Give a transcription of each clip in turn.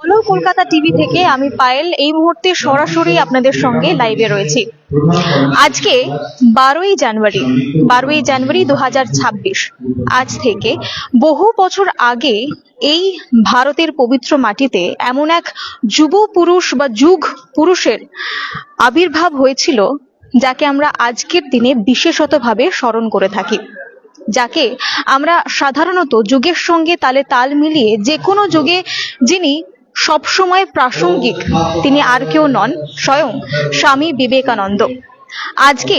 হলো কলকাতা টিভি থেকে আমি পায়েল। এই মুহূর্তে সরাসরি আপনাদের সঙ্গে লাইভে রয়েছি। আজকে বারোই জানুয়ারি বারোই জানুয়ারি দু আজ থেকে বহু বছর আগে এই ভারতের পবিত্র মাটিতে এমন এক যুব পুরুষ বা যুগ পুরুষের আবির্ভাব হয়েছিল, যাকে আমরা আজকের দিনে বিশেষতভাবে স্মরণ করে থাকি। যাকে আমরা সাধারণত যুগের সঙ্গে তালে তাল মিলিয়ে যে কোনো যুগে যিনি সবসময় প্রাসঙ্গিক, তিনি আর কেউ নন, স্বয়ং স্বামী বিবেকানন্দ। আজকে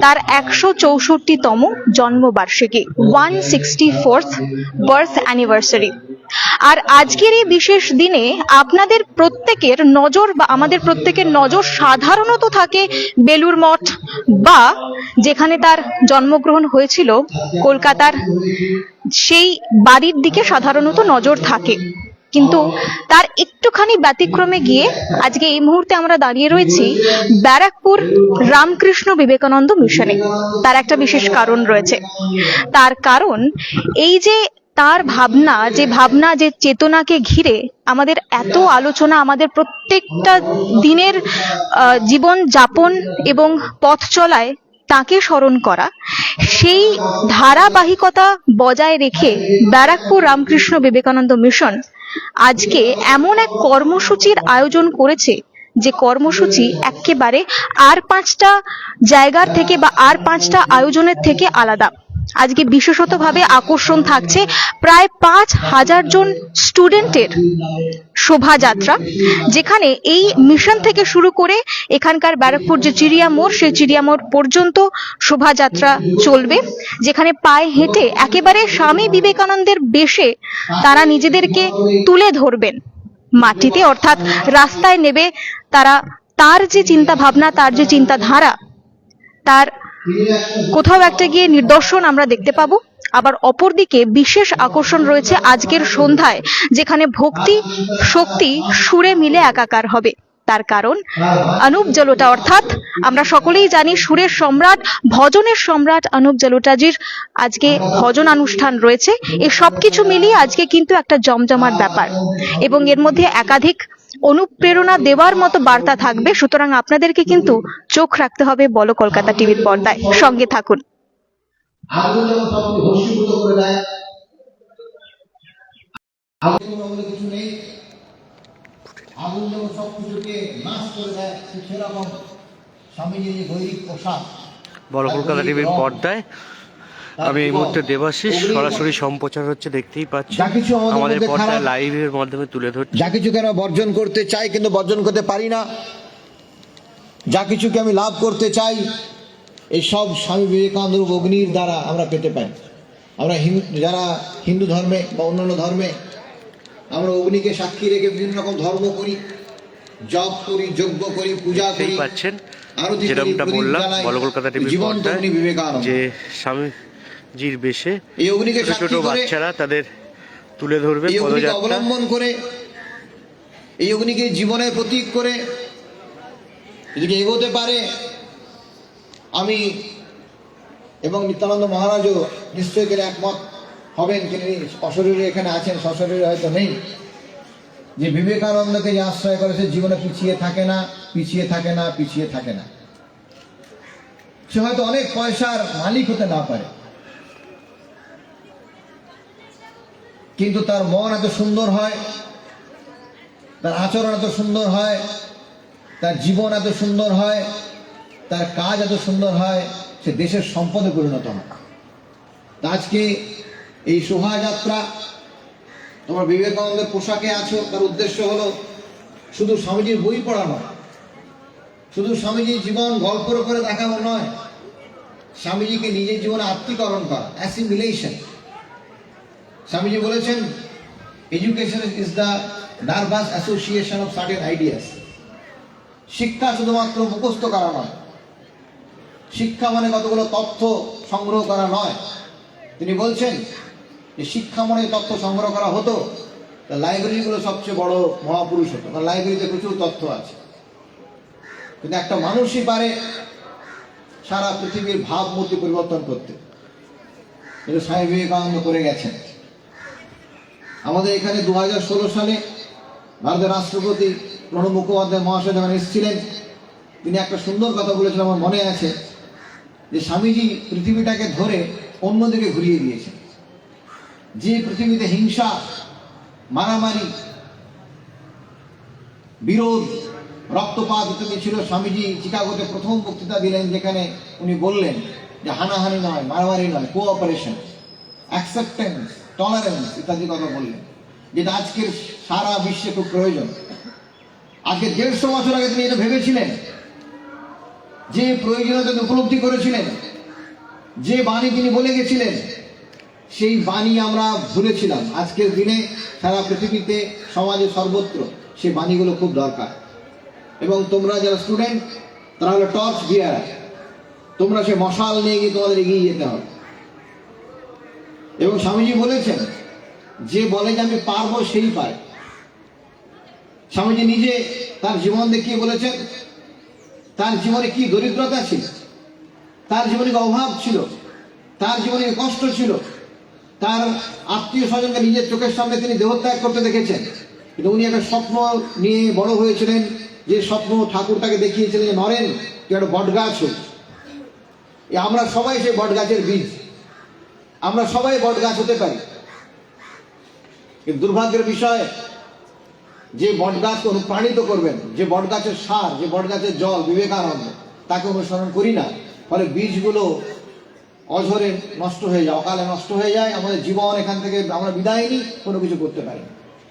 তার একশো চৌষট্টিতম জন্মবার্ষিকী one sixty fourth birth anniversary আর আজকের এই বিশেষ দিনে আপনাদের প্রত্যেকের নজর বা আমাদের প্রত্যেকের নজর সাধারণত থাকে বেলুর মঠ বা যেখানে তার জন্মগ্রহণ হয়েছিল, কলকাতার। সেই বাড়ির দিকে সাধারণত নজর থাকে। কিন্তু তার একটুখানি ব্যতিক্রমে গিয়ে আজকে এই মুহূর্তে আমরা দাঁড়িয়ে রয়েছি ব্যারাকপুর রামকৃষ্ণ বিবেকানন্দ মিশনে। তার একটা বিশেষ কারণ রয়েছে। তার কারণ এই যে তার ভাবনা যে ভাবনা যে চেতনাকে ঘিরে আমাদের এত আলোচনা আমাদের প্রত্যেকটা দিনের জীবন যাপন এবং পথ চলায় তাকে স্মরণ করা সেই ধারাবাহিকতা বজায় রেখে ব্যারাকপুর রামকৃষ্ণ বিবেকানন্দ মিশন আজকে এমন এক কর্মসূচির আয়োজন করেছে যে কর্মসূচি একেবারে আর পাঁচটা জায়গার থেকে বা আর পাঁচটা আয়োজনের থেকে আলাদা। আজকে বিশেষতভাবে আকর্ষণ থাকছে প্রায় পাঁচ হাজার জন স্টুডেন্টের শোভাযাত্রা, যেখানে এই মিশন থেকে শুরু করে এখানকার ব্যারাকপুর যে চিড়িয়া মোড়, সেই চিড়িয়া মোড় পর্যন্ত শোভাযাত্রা চলবে, যেখানে পায়ে হেঁটে একেবারে স্বামী বিবেকানন্দের বেশে তারা নিজেদেরকে তুলে ধরবেন মাটিতে, অর্থাৎ রাস্তায় নেবে তারা তার যে চিন্তা ভাবনা তার যে চিন্তাধারা, তার কোথাও একটা গিয়ে নিদর্শন আমরা দেখতে পাবো। আবার অপরদিকে বিশেষ আকর্ষণ রয়েছে আজকের সন্ধ্যায়, যেখানে ভক্তি, শক্তি সুরে মিলে একাকার হবে। তার কারণ অনুপ জলোটা অর্থাৎ আমরা সকলেই জানি সুরের সম্রাট, ভজনের সম্রাট অনুপ জলোটাজির আজকে ভজন অনুষ্ঠান রয়েছে। এই সবকিছু মিলিয়ে আজকে কিন্তু একটা জমজমাট ব্যাপার। এবং এর মধ্যে একাধিক অনুপ্রেরণা দেওয়ার মতো বার্তা থাকবে। সুতরাং আপনাদেরকে কিন্তু চোখ রাখতে হবে বলো কলকাতা টিভির পর্দায়। সঙ্গে থাকুন। বড় কলকাতা টিভির পর্দায় আমি এই মুহূর্তে দেবাশিস সরাসরি সম্প্রচার হচ্ছে দেখতেই পাচ্ছি যা কিছু আমাদের পর্দায় লাইভের মাধ্যমে তুলে ধরছি। যা কিছুকে আমরা বর্জন করতে চাই কিন্তু বর্জন করতে পারি না। যা কিছুকে আমি লাভ করতে চাই এই সব স্বামী বিবেকানন্দ অগ্নির দ্বারা আমরা পেতে পারি আমরা যারা হিন্দু ধর্মে বা অন্যান্য ধর্মে আমরা অগ্নিকে সাক্ষী রেখে বিভিন্ন রকম ধর্ম করি জপ করি যজ্ঞ করি পূজা করি পাচ্ছেন যেরকমটা বললাম। বড় কলকাতা টিভির জীবন্ত পর্দায় স্বামীজির বেশে ছোট ছোট বাচ্চারা তাদের তুলে ধরবে অবলম্বন করে এই অগ্নিকে জীবনের প্রতীক করে এদিকে এগোতে পারে আমি এবং নিত্যানন্দ মহারাজও নিশ্চয়ই করে একমত হবেন তিনি অশরীরে এখানে আছেন সশরীরে হয়তো নেই। যে বিবেকানন্দকে যে আশ্রয় করেছে জীবনে পিছিয়ে থাকে না পিছিয়ে থাকে না পিছিয়ে থাকে না। সে হয়তো অনেক পয়সার মালিক হতে না পারে। কিন্তু তার মন এত সুন্দর হয়, তার আচরণ এত সুন্দর হয়, তার জীবন এত সুন্দর হয়, তার কাজ এত সুন্দর হয়, সে দেশের সম্পদে পরিণত হয়। আজকে এই শোভাযাত্রা, তোমার বিবেকানন্দের পোশাকে আছো, তার উদ্দেশ্য হলো শুধু স্বামীজির বই পড়া নয়, শুধু স্বামীজির জীবন গল্পের করে দেখানো নয়, স্বামীজিকে নিজের জীবনে আত্মীকরণ করা, অ্যাসিমিলেশন। স্বামীজি বলেছেন education is the nervous association of certain ideas শিক্ষা শুধুমাত্র মুখস্থ করা নয়। শিক্ষা মানে কতগুলো তথ্য সংগ্রহ করা নয়। তিনি বলছেন যে, শিক্ষা মানে তথ্য সংগ্রহ করা হতো লাইব্রেরিগুলো সবচেয়ে বড় মহাপুরুষ হতো, কারণ লাইব্রেরিতে প্রচুর তথ্য আছে। কিন্তু একটা মানুষই পারে সারা পৃথিবীর ভাবমূর্তি পরিবর্তন করতে। এটা স্বামী বিবেকানন্দ করে গেছেন। আমাদের এখানে দু হাজার ষোলো সালে ভারতের রাষ্ট্রপতি প্রণব মুখোপাধ্যায় মহাশয় যখন এসেছিলেন। তিনি একটা সুন্দর কথা বলেছিলেন আমার মনে আছে, যে স্বামীজি পৃথিবীটাকে ধরে অন্যদিকে ঘুরিয়ে দিয়েছেন। যে পৃথিবীতে হিংসা, মারামারি, বিরোধ, রক্তপাত ইত্যাদি ছিল, স্বামীজি চিকাগোতে প্রথম বক্তৃতা দিলেন, যেখানে উনি বললেন যে হানাহানি নয়, মারামারি নয় কোঅপারেশন অ্যাকসেপ্টেন্স টলারেন্স ইত্যাদি কথা বললেন। যেটা আজকের সারা বিশ্বে খুব প্রয়োজন। আজকে দেড়শো বছর আগে তিনি এটা ভেবেছিলেন। যে প্রয়োজনীয়তা উপলব্ধি করেছিলেন। যে বাণী তিনি বলে গেছিলেন, সেই বাণী আমরা ভুলেছিলাম। আজকের দিনে সারা পৃথিবীতে সমাজে সর্বত্র সেই বাণীগুলো খুব দরকার। এবং তোমরা যারা স্টুডেন্ট তারা হলো টর্চ গিয়ার তোমরা সে মশাল নিয়ে গিয়ে তোমাদের এগিয়ে যেতে হবে। এবং স্বামীজি বলেছেন, যে বলে যে আমি পারব সেই পায়। স্বামীজি নিজে তার জীবন দেখিয়ে বলেছেন? তার জীবনে কি দরিদ্রতা ছিল? তার জীবনে অভাব ছিল? তার জীবনে কষ্ট ছিল? তার আত্মীয় স্বজনকে নিজের চোখের সামনে তিনি দেহত্যাগ করতে দেখেছেন। কিন্তু উনি একটা স্বপ্ন নিয়ে বড় হয়েছিলেন, যে স্বপ্ন ঠাকুর তাকে দেখিয়েছিলেন যে, নরেন, তুই একটা বট গাছ হোক আমরা সবাই সেই বট গাছের বীজ। আমরা সবাই বট গাছ হতে পারি। কিন্তু দুর্ভাগ্যের বিষয়, যে বট গাছকে অনুপ্রাণিত করবেন, যে বট গাছের সার, যে বট গাছের জল বিবেকানন্দ, তাকে অনুসরণ করি না। ফলে বীজগুলো অঝরে নষ্ট হয়ে যায়, অকালে নষ্ট হয়ে যায়। আমাদের জীবন এখান থেকে আমরা বিদায় নিই, কোনো কিছু করতে পারি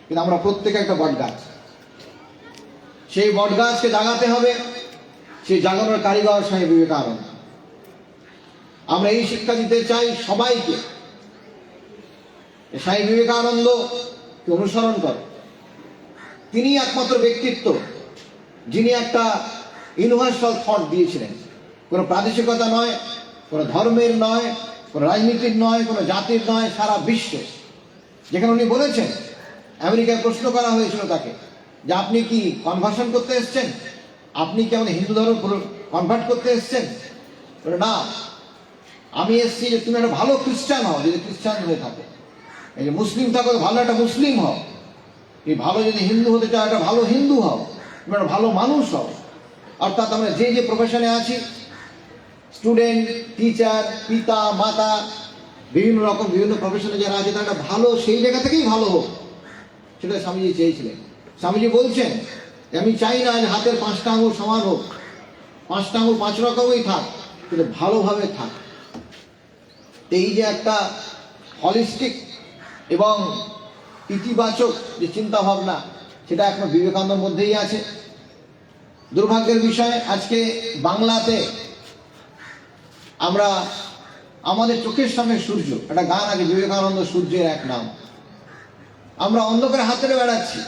কিন্তু আমরা প্রত্যেকে একটা বট গাছ। সেই বট গাছকে জাগাতে হবে, সেই জাগানোর কারিগর স্বামী বিবেকানন্দ। আমরা এই শিক্ষা দিতে চাই সবাইকে। স্বামী বিবেকানন্দকে অনুসরণ করো। তিনি একমাত্র ব্যক্তিত্ব, যিনি একটা ইউনিভার্সাল থট দিয়েছিলেন। কোনো প্রাদেশিকতা নয়, কোনো ধর্মের নয়, কোনো রাজনীতির নয়, কোনো জাতির নয়, সারা বিশ্বে। যেখানে উনি বলেছেন, আমেরিকায় প্রশ্ন করা হয়েছিল তাকে, যে আপনি কি কনভার্সন করতে এসেছেন? আপনি কি আমাদের হিন্দু ধর্ম কনভার্ট করতে এসেছেন? না। আমি এসেছি যে তুমি একটা ভালো খ্রিস্টান হও, যদি খ্রিস্টান হয়ে থাকো। এই যে মুসলিম থাকো, ভালো একটা মুসলিম হও। এই ভালো যদি হিন্দু হতে চাও, একটা ভালো হিন্দু হও। তুমি একটা ভালো মানুষ হও। অর্থাৎ আমরা যে যে প্রফেশনে আছি স্টুডেন্ট টিচার পিতা, মাতা, বিভিন্ন রকম বিভিন্ন প্রফেশনে যারা আছে, তারা একটা ভালো, সেই জায়গা থেকেই ভালো হোক। সেটা স্বামীজি চেয়েছিলেন। স্বামীজি বলছেন আমি চাই না হাতের পাঁচটা আঙুল সমান হোক। পাঁচটা আঙুল পাঁচ রকমই থাক, কিন্তু ভালোভাবে থাক। এই যে একটা হলিস্টিক এবং ইতিবাচক যে চিন্তা ভাবনা সেটা এখন বিবেকানন্দের মধ্যেই আছে। দুর্ভাগ্যের বিষয়, আজকে বাংলাতে আমরা, আমাদের চোখের সামনে সূর্য, একটা গান আছে, বিবেকানন্দ সূর্যের এক নাম। আমরা অন্ধকারে হাতে বেড়াচ্ছি।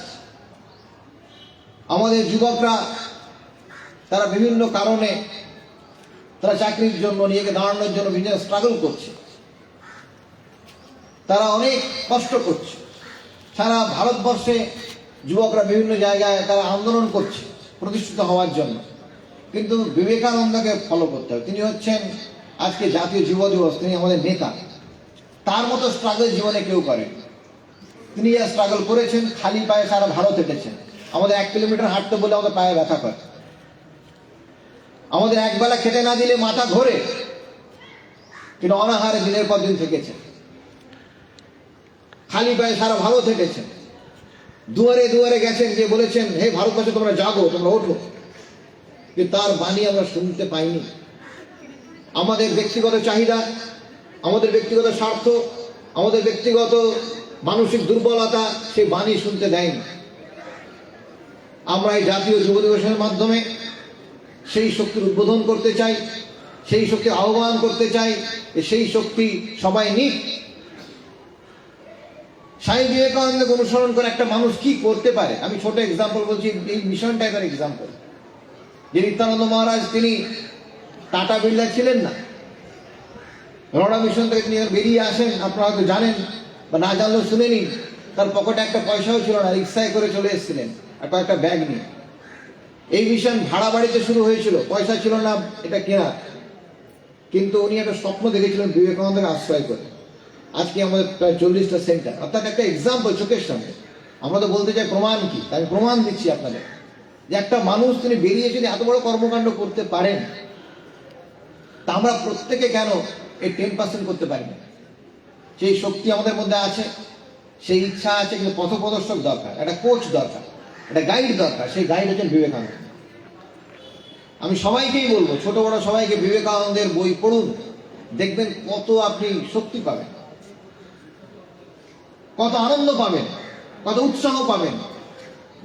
আমাদের যুবকরা, তারা বিভিন্ন কারণে তারা চাকরির জন্য, নিজেকে দাঁড়ানোর জন্য বিভিন্ন স্ট্রাগল করছে। তারা অনেক কষ্ট করছে। সারা ভারতবর্ষে যুবকরা বিভিন্ন জায়গায় তারা আন্দোলন করছে প্রতিষ্ঠিত হওয়ার জন্য। কিন্তু বিবেকানন্দকে ফলো করতে হবে। তিনি হচ্ছেন আজকে জাতীয় যুব দিবস, তিনি আমাদের নেতা। তার মতো স্ট্রাগল জীবনে কেউ করেন তিনি যা স্ট্রাগল করেছেন, খালি পায়ে সারা ভারত হেঁটেছেন। আমাদের এক কিলোমিটার হাঁটতে বলে আমাদের পায়ে ব্যথা করে। আমাদের একবেলা খেতে না দিলে মাথা ঘোরে। কিন্তু অনাহারে দিনের পর দিন থেকেছেন। খালি পায়ে সারা ভারত হেঁটেছেন দুয়ারে দুয়ারে গেছেন যে বলেছেন, হে ভারতবর্ষে তোমরা জাগো, তোমরা ওঠো। কিন্তু তার বাণী আমরা শুনতে পাইনি। আমাদের ব্যক্তিগত চাহিদা, আমাদের ব্যক্তিগত স্বার্থ, আমাদের ব্যক্তিগত মানসিক দুর্বলতা, সেই বাণী শুনতে দেয়নি। আমরা এই জাতীয় যুব দিবসের মাধ্যমে সেই শক্তির উদ্বোধন করতে চাই, সেই শক্তি আহ্বান করতে চাই যে সেই শক্তি সবাই নিক। স্বামী বিবেকানন্দকে অনুসরণ করে একটা মানুষ কি করতে পারে? আমি ছোট এক্সাম্পল বলছি, এই মিশনটাই তার এক্সাম্পল যে নিত্যানন্দ মহারাজ, তিনি টাটা বিড়লা ছিলেন না। রোনা মিশন থেকে তিনি বেরিয়ে আসেন, আপনারা হয়তো জানেন বা না জানলেও শুনে নিন তার পকেটে একটা পয়সাও ছিল না, রিক্সায় করে চলে এসেছিলেন আর কয়েকটা ব্যাগ নিয়ে। এই মিশন ভাড়া বাড়িতে শুরু হয়েছিল, পয়সা ছিল না, এটা কেনা কিন্তু উনি একটা স্বপ্ন দেখেছিলেন বিবেকানন্দকে আশ্রয় করে আজকে আমাদের প্রায় চল্লিশটা সেন্টার। অর্থাৎ একটা এক্সাম্পল চোখের সামনে। আমরা তো বলতে চাই প্রমাণ কি? আমি প্রমাণ দিচ্ছি আপনাদের। যে একটা মানুষ তিনি বেরিয়ে যদি এত বড় কর্মকাণ্ড করতে পারেন, তা আমরা প্রত্যেকে কেন এই টেন পার্সেন্ট করতে পারি না? সেই শক্তি আমাদের মধ্যে আছে, সেই ইচ্ছা আছে, কিন্তু পথপ্রদর্শক দরকার, একটা কোচ দরকার, একটা গাইড দরকার, সেই গাইড হচ্ছেন বিবেকানন্দ। আমি সবাইকেই বলব, ছোট বড় সবাইকে বিবেকানন্দের বই পড়ুন, দেখবেন কত আপনি শক্তি পাবেন। কত আনন্দ পাবেন, কত উৎসাহ পাবেন,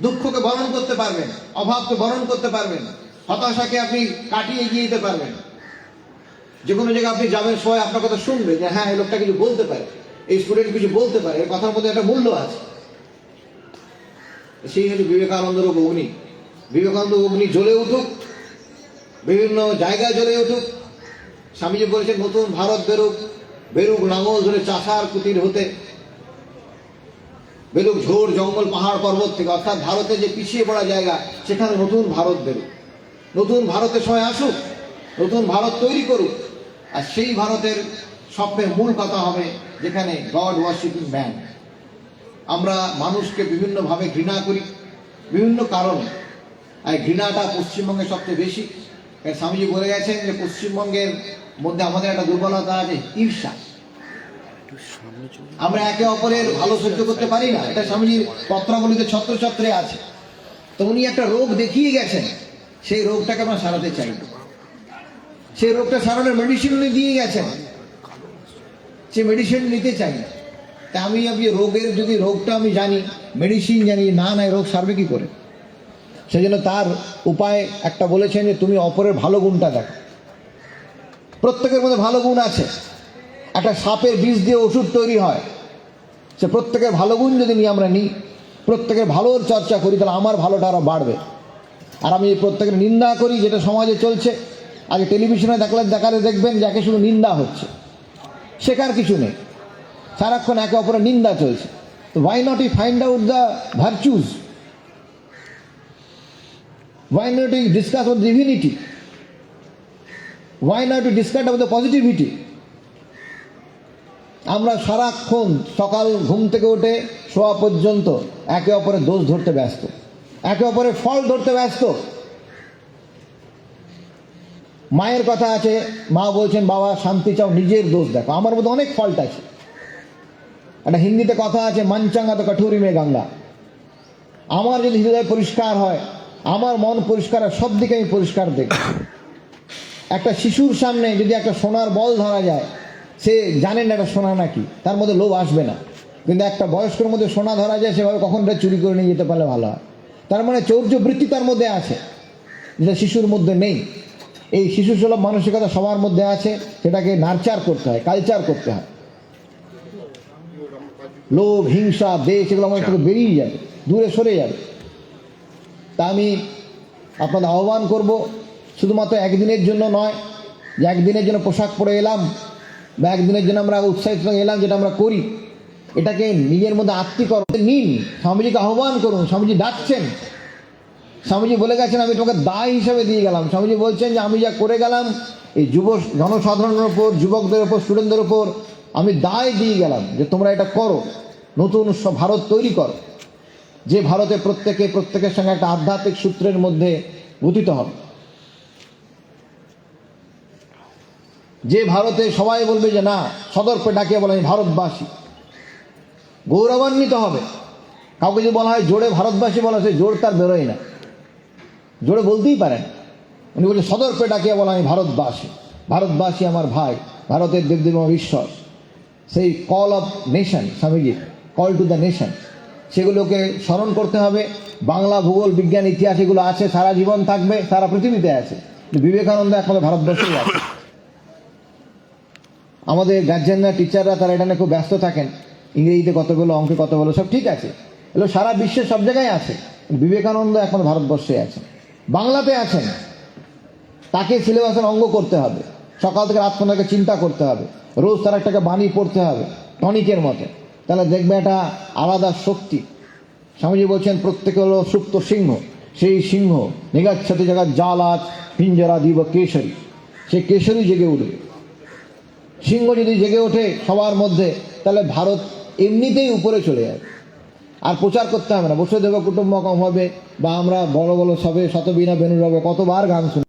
দুঃখকে বরণ করতে পারবেন, অভাবকে বরণ করতে পারবেন, হতাশাকে আপনি কাটিয়ে এগিয়ে যেতে পারবেন। যে কোনো জায়গায় আপনি যাবেন, সবাই আপনার কথা শুনবে যে হ্যাঁ এই লোকটা কিছু বলতে পারে, এই স্টুডেন্ট কিছু বলতে পারে, এর কথার মধ্যে একটা মূল্য আছে। সেই হচ্ছে বিবেকানন্দের অগ্নি। বিবেকানন্দ অগ্নি জ্বলে উঠুক, বিভিন্ন জায়গায় জ্বলে উঠুক। স্বামীজি বলেছেন, নতুন ভারত বেরুক বেরুক লাঙল ধরে চাষার কুটির হতে। বেরুক ঝোড় জঙ্গল পাহাড় পর্বত থেকে, অর্থাৎ ভারতে যে পিছিয়ে পড়া জায়গা, সেখানে নতুন ভারত বেরুক। নতুন ভারতে সবাই আসুক, নতুন ভারত তৈরি করুক, আর সেই ভারতের স্বপ্নের মূল কথা হবে যেখানে গড ওয়ার্শিপিং ম্যান আমরা মানুষকে বিভিন্নভাবে ঘৃণা করি, বিভিন্ন কারণে। আর ঘৃণাটা পশ্চিমবঙ্গে সবচেয়ে বেশি। স্বামীজি বলে গেছেন যে, পশ্চিমবঙ্গের মধ্যে আমাদের একটা দুর্বলতা আছে, ঈর্ষা। আমরা একে অপরের ভালো সহ্য করতে পারি না। এটা স্বামীজির পত্রাবলিতে ছত্রছত্রে আছে। তো উনি একটা রোগ দেখিয়ে গেছেন। সেই রোগটাকে আমরা সারাতে চাই। সেই রোগটা সারানোর মেডিসিন উনি দিয়ে গেছেন। সে মেডিসিন নিতে চাই। তা আমি আপনি রোগের যদি রোগটা আমি জানি মেডিসিন জানি, না না রোগ সারবে কি করে? সেই জন্য তার উপায় একটা বলেছেন যে, তুমি অপরের ভালো গুণটা দেখো। প্রত্যেকের মধ্যে ভালো গুণ আছে। একটা সাপের বিষ দিয়ে ওষুধ তৈরি হয়। সে প্রত্যেকের ভালো গুণ যদি নিয়ে আমরা নিই, প্রত্যেকের ভালোর চর্চা করি, তাহলে আমার ভালোটা আরও বাড়বে। আর আমি প্রত্যেকের নিন্দা করি, যেটা সমাজে চলছে। আগে টেলিভিশনে দেখলে, দেখালে দেখবেন যাকে শুধু নিন্দা হচ্ছে। শেখার কিছু নেই। সারাক্ষণ একে অপরের নিন্দা চলছে। তো why not we find out the virtues why not we discuss of divinity why not we discuss of the positivity আমরা সারাক্ষণ সকাল ঘুম থেকে উঠে শোয়া পর্যন্ত একে অপরের দোষ ধরতে ব্যস্ত। একে অপরের ফল ধরতে ব্যস্ত। মায়ের কথা আছে, মা বলছেন, বাবা, শান্তি চাও, নিজের দোষ দেখো। আমার মধ্যে অনেক ফল্ট আছে। একটা হিন্দিতে কথা আছে মনচাঙ্গা তো কঠোরি মে গঙ্গা। আমার যদি হৃদয় পরিষ্কার হয়, আমার মন পরিষ্কার হয়, সব দিকে আমি পরিষ্কার দেখি একটা শিশুর সামনে যদি একটা সোনার বল ধরা যায় সে জানে না এটা সোনা নাকি, তার মধ্যে লোভ আসবে না। কিন্তু একটা বয়স্কর মধ্যে সোনা ধরা যায়, সেভাবে কখন এটা চুরি করে নিয়ে যেতে পারলে ভালো হয়। তার মানে চৌর্য বৃত্তি তার মধ্যে আছে যেটা শিশুর মধ্যে নেই। এই শিশু সুলভ মানসিকতা সবার মধ্যে আছে, সেটাকে নার্চার করতে হয়, কালচার করতে হয়। লোভ, হিংসা, দেশ, এগুলো আমার থেকে বেরিয়ে যাবে, দূরে সরে যাবে। তা আমি আপনাদের আহ্বান করব, শুধুমাত্র একদিনের জন্য নয়, যে একদিনের জন্য পোশাক পরে এলাম বা একদিনের জন্য আমরা উৎসাহিত হয়ে এলাম, যেটা আমরা করি। এটাকে নিজের মধ্যে আত্মীকরণ নিন। স্বামীজিকে আহ্বান করুন, স্বামীজি ডাকছেন। স্বামীজি বলে গেছেন, আমি তোমাকে দায় হিসাবে দিয়ে গেলাম। স্বামীজি বলছেন যে, আমি যা করে গেলাম, এই যুব জনসাধারণের ওপর যুবকদের ওপর স্টুডেন্টদের ওপর আমি দায় দিয়ে গেলাম যে তোমরা এটা করো। নতুন ভারত তৈরি করো। যে ভারতে প্রত্যেকে, প্রত্যেকের সঙ্গে একটা আধ্যাত্মিক সূত্রের মধ্যে গঠিত হবে। যে ভারতে সবাই বলবে যে না সদর্পে ডাকিয়ে বলে, আমি ভারতবাসী। গৌরবান্বিত হবে। কাউকে যদি বলা হয় জোরে ভারতবাসী বলা, সে জোর তার বেরোয় না। জোরে বলতেই পারেন উনি বলছেন সদর্পে ডাকিয়ে বলা, আমি ভারতবাসী। ভারতবাসী আমার ভাই, ভারতের দেবদেব ঈশ্বর। সেই call of nation Swamiji call to the nation সেগুলোকে স্মরণ করতে হবে। বাংলা ভূগোল, বিজ্ঞান, ইতিহাস, এগুলো আছে, সারা জীবন থাকবে, সারা পৃথিবীতে আছে। বিবেকানন্দ একমাত্র ভারতবর্ষেই আছে। আমাদের গার্জেনরা টিচাররা তারা এটা খুব ব্যস্ত থাকেন। ইংরেজিতে কত বলো, অঙ্কে কত বলো, সব ঠিক আছে। এগুলো সারা বিশ্বের সব জায়গায় আছে। বিবেকানন্দ এখন ভারতবর্ষে আছেন। বাংলাতে আছেন। তাকে সিলেবাসের অঙ্গ করতে হবে। সকাল থেকে রাত পর্যন্ত চিন্তা করতে হবে। রোজ তার একটাকে বাণী পড়তে হবে, টনিকের মতো। তাহলে দেখবে একটা আলাদা শক্তি। স্বামীজি বলছেন, প্রত্যেকে হলো সুপ্ত সিংহ। সেই সিংহ নিগাচ্ছতে জায়গা জালাত, পিঞ্জরা দিব কেশরী। সে কেশরী জেগে উঠবে। সিংহ যদি জেগে ওঠে সবার মধ্যে, তাহলে ভারত এমনিতেই উপরে চলে যাবে আর প্রচার করতে হবে না। বসুদেব কুটুম্বকম হবে বা আমরা বড় বড় সবে শতবিনা বেনুর হবে, কতবার গান শুনি